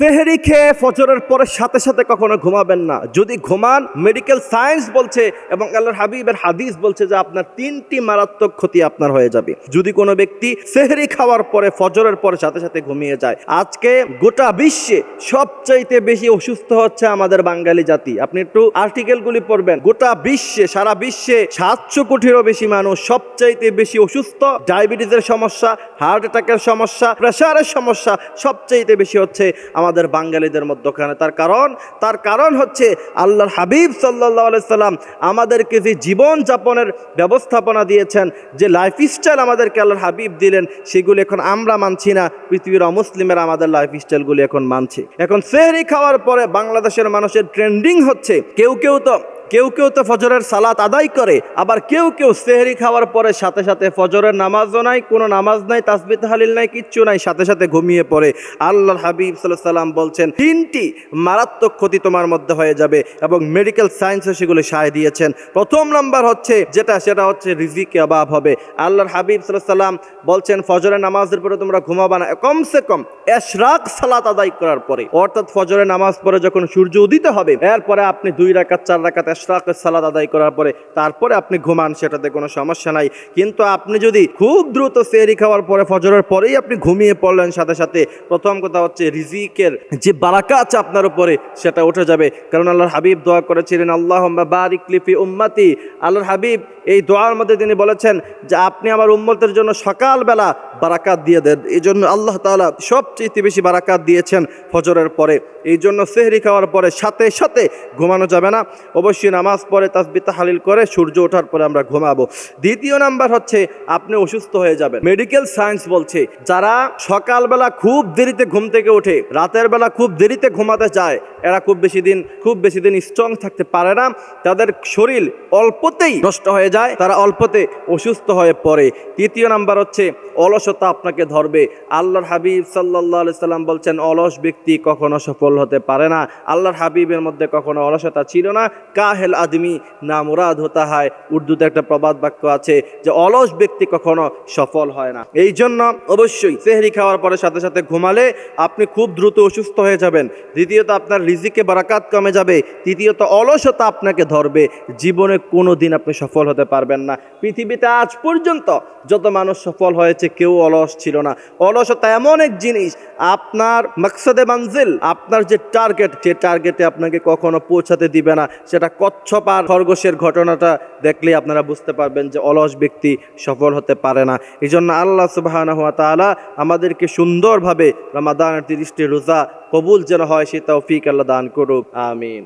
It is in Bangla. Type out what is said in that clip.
সেহেরি খেয়ে ফজরের পরে সাথে সাথে কখনো ঘুমাবেন না। যদি ঘুমান মেডিকেল সায়েন্স বলছে এবং আল্লাহর হাবিবের হাদিস বলছে যে আপনার তিনটি মারাত্মক ক্ষতি আপনার হয়ে যাবে। যদি কোনো ব্যক্তি সেহেরি খাওয়ার পরে, ফজরের পরে সাথে সাথে ঘুমিয়ে যায়, আজকে গোটা বিশ্বে সবচাইতে বেশি অসুস্থ হচ্ছে আমাদের বাঙালি জাতি। আপনি একটু আর্টিকেলগুলি পড়বেন। গোটা বিশ্বে, সারা বিশ্বে সাতশো কোটিরও বেশি মানুষ সবচাইতে বেশি অসুস্থ। ডায়াবেটিসের সমস্যা হার্ট অ্যাটাকের সমস্যা প্রেশারের সমস্যা সবচাইতে বেশি হচ্ছে আমাদের বাঙালিদের মধ্যখানে। তার কারণ তার কারণ হচ্ছে আল্লাহর হাবিব সাল্লাহ সাল্লাম আমাদেরকে যে জীবনযাপনের ব্যবস্থাপনা দিয়েছেন, যে লাইফস্টাইল আমাদেরকে আল্লাহর হাবিব দিলেন, সেগুলি এখন আমরা মানছি না, পৃথিবীর অমুসলিমেরা আমাদের লাইফস্টাইলগুলি এখন মানছে। এখন সেহরি খাওয়ার পরে বাংলাদেশের মানুষের ট্রেন্ডিং হচ্ছে, কেউ কেউ তো কেউ কেউ তো ফজরের সালাত আদায় করে, আবার কেউ কেউ সেহরি খাওয়ার পরে সাথে সাথে ফজরের নামাজও নাই, কোনো নামাজ নাই তাসবি তাহালিল নাই, কিচ্ছু নাই, সাথে সাথে ঘুমিয়ে পড়ে। আল্লাহ হাবিব সাল্লাহ সাল্লাম বলছেন, তিনটি মারাত্মক ক্ষতি তোমার মধ্যে হয়ে যাবে এবং মেডিকেল সায়েন্সও সেগুলো সায় দিয়েছেন। প্রথম নাম্বার হচ্ছে যেটা, সেটা হচ্ছে রিজিকে অভাব হবে। আল্লাহর হাবিব সাল্লাহ সাল্লাম বলছেন, ফজরের নামাজের পরে তোমরা ঘুমাবা না। কমসে কম এশরাক সালাত আদায় করার পরে, অর্থাৎ ফজরের নামাজ পরে যখন সূর্য উদিত হবে, এরপরে আপনি দুই রাকাত, চার রাকাত এশরাকের সালাত আদায় করার পরে তারপরে আপনি ঘুমান, সেটাতে কোনো সমস্যা নাই। কিন্তু আপনি যদি খুব দ্রুত সেহরি খাওয়ার পরে, ফজরের পরেই আপনি ঘুমিয়ে পড়লেন, সাথে সাথে প্রথম কথা হচ্ছে রিজিকের যে বারাকা আছে আপনার উপরে, সেটা উঠে যাবে। কারণ আল্লাহর হাবিব দোয়া করেছিলেন আল্লাহ বারিক লিফি উম্মাতি। আল্লাহর হাবিব এই দোয়ার মধ্যে তিনি বলেছেন যে, আপনি আমার উম্মতের জন্য সকালবেলা বারাকাত দিয়ে দেন। এই জন্য আল্লাহ তাআলা সবচেয়ে বেশি বারাকাত দিয়েছেন ফজরের পরে। এই জন্য সেহরি খাওয়ার পরে সাথে সাথে ঘুমানো যাবে না। অবশ্যই নামাজ পড়ে তাসবি তাহালিল করে সূর্য ওঠার পরে আমরা ঘুমাবো। দ্বিতীয় নাম্বার হচ্ছে, আপনি অসুস্থ হয়ে যাবেন। মেডিকেল সায়েন্স বলছে, যারা সকালবেলা খুব দেরিতে ঘুম থেকে ওঠে, রাতের বেলা খুব দেরিতে ঘুমাতে যায় এরা খুব বেশি দিন, খুব বেশি দিন স্ট্রং থাকতে পারে না। তাদের শরীর অল্পতেই নষ্ট হয়ে যায়, তারা অল্পতে অসুস্থ হয়ে পড়ে। তৃতীয় নাম্বার হচ্ছে, অলসতা আপনাকে ধরবে। আল্লাহর হাবিব সাল্লাহ সাল্লাম বলছেন, অলস ব্যক্তি কখনো সফল হতে পারে না। আল্লাহর হাবিবের মধ্যে কখনো অলসতা ছিল না। কাহেল আদমি না মুরাদ হতা হয়। উর্দুতে একটা প্রবাদ বাক্য আছে যে, অলস ব্যক্তি কখনো সফল হয় না। এই জন্য অবশ্যই সেহরি খাওয়ার পরে সাথে সাথে ঘুমালে আপনি খুব দ্রুত অসুস্থ হয়ে যাবেন। দ্বিতীয়ত, আপনার রিজিকে বারাকাত কমে যাবে। তৃতীয়ত অলসতা আপনাকে ধরবে। জীবনে কোনো দিন আপনি সফল হতে পারবেন না। পৃথিবীতে আজ পর্যন্ত যত মানুষ সফল হয়েছে, কেউ অলস ছিল না। অলসতা এমন এক জিনিস, আপনার মাকসাদে মানজিল, আপনার যে টার্গেট যে টার্গেটে আপনাকে কখনো পৌঁছাতে দিবে না। সেটা কচ্ছপ আর খরগোশের ঘটনাটা দেখলে আপনারা বুঝতে পারবেন যে অলস ব্যক্তি সফল হতে পারে না। এই জন্য আল্লাহ সুবাহ আমাদেরকে সুন্দরভাবে রমাদানের তিরিশটি রোজা কবুল যেন হয় সে তৌফিক আল্লাহ দান করুক আমিন।